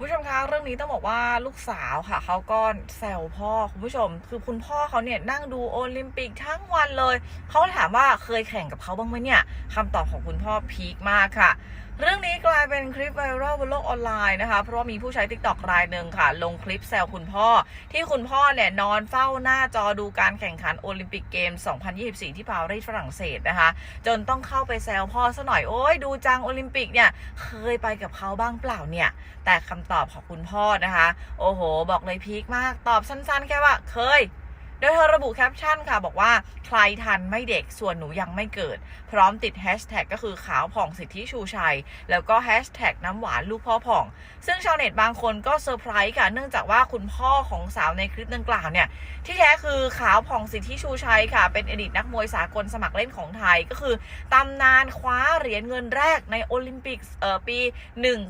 ผู้ชมคะเรื่องนี้ต้องบอกว่าลูกสาวค่ะเขาก็แซวพ่อคุณผู้ชม คือคุณพ่อเขาเนี่ยนั่งดูโอลิมปิกทั้งวันเลยเขาถามว่าเคยแข่งกับเขาบ้างไหมเนี่ยคำตอบของคุณพ่อพีคมากค่ะ เรื่องนี้กลายเป็นคลิปไวรัลบนโลกออนไลน์นะคะ เพราะว่ามีผู้ใช้ t ิ k t o k รายหนึ่งค่ะ ลงคลิปแซวคุณพ่อ ที่คุณพ่อเนี่ยนอนเฝ้าหน้าจอดูการแข่งขันโอลิมปิกเกม 2024 ที่ปารีสฝรั่งเศสนะคะ จนต้องเข้าไปแซวพ่อซะหน่อย โอ้ยดูจังโอลิมปิกเนี่ย เคยไปกับเขาบ้างเปล่าเนี่ย แต่คำตอบของคุณพ่อนะคะ โอ้โห บอกเลยพีคมากตอบสั้นๆ แค่ว่าเคย โดยเธอระบุแคปชั่นค่ะ บอกว่าใครทันไม่เด็กส่วนหนูยังไม่เกิด พร้อมติดแฮชแท็กก็คือขาวผ่องสิทธิชูชัย แล้วก็แฮชแท็กน้ำหวานลูกพ่อผ่อง ซึ่งชาวเน็ตบางคนก็เซอร์ไพรส์ค่ะเนื่องจากว่าคุณพ่อของสาวในคลิปดังกล่าวเนี่ย ที่แท้คือขาวผ่องสิทธิชูชัยค่ะ เป็นอดีตนักมวยสากลสมัครเล่นของไทยก็คือตำนานคว้าเหรียญเงินแรกในโอลิมปิกเอ่อปี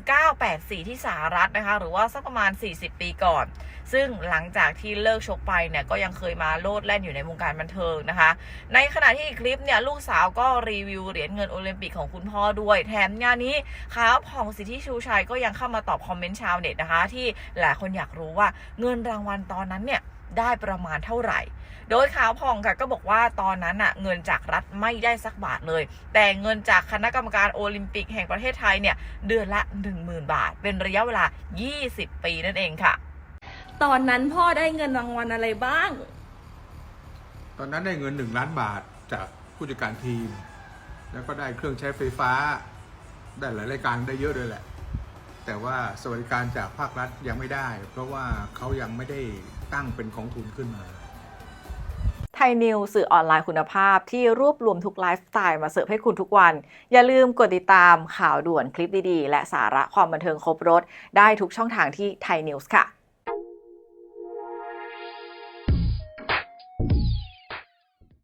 1984 ที่สหรัฐนะคะหรือว่าสักประมาณ 40 ปีก่อน ซึ่งหลังจากที่เลิกชกไปเนี่ยก็ยังเคยมาโลดแล่นอยู่ในวงการบันเทิงนะคะ ในขณะที่อีกคลิปเนี่ยลูกสาวก็รีวิวเหรียญเงินโอลิมปิกของคุณพ่อด้วย แถมงานนี้ขาวผ่องสิทธิชูชัยก็ยังเข้ามาตอบคอมเมนต์ชาวเน็ตนะคะ ที่หลายคนอยากรู้ว่าเงินรางวัลตอนนั้นเนี่ยได้ประมาณเท่าไหร่ โดยขาวผ่องค่ะก็บอกว่าตอนนั้นอะเงินจากรัฐไม่ได้สักบาทเลย แต่เงินจากคณะกรรมการโอลิมปิกแห่งประเทศไทยเนี่ยเดือนละ 10,000 บาท เป็นระยะเวลา 20 ปีนั่นเองค่ะ ตอนนั้นพ่อได้เงินรางวัลอะไรบ้าง ตอนนั้นได้เงินหนึ่งล้านบาทจากผู้จัดการทีม แล้วก็ได้เครื่องใช้ไฟฟ้า ได้หลายรายการได้เยอะเลยแหละ แต่ว่าสวัสดิการจากภาครัฐยังไม่ได้ เพราะว่าเขายังไม่ได้ตั้งเป็นของทุนขึ้นมาไทยนิวสื่อออนไลน์คุณภาพที่รวบรวมทุกไลฟ์สไตล์มาเสิร์ฟให้คุณทุกวัน อย่าลืมกดติดตามข่าวด่วนคลิปดีๆ และสาระความบันเทิงครบรถ ได้ทุกช่องทางที่ไทยนิวส์ค่ะ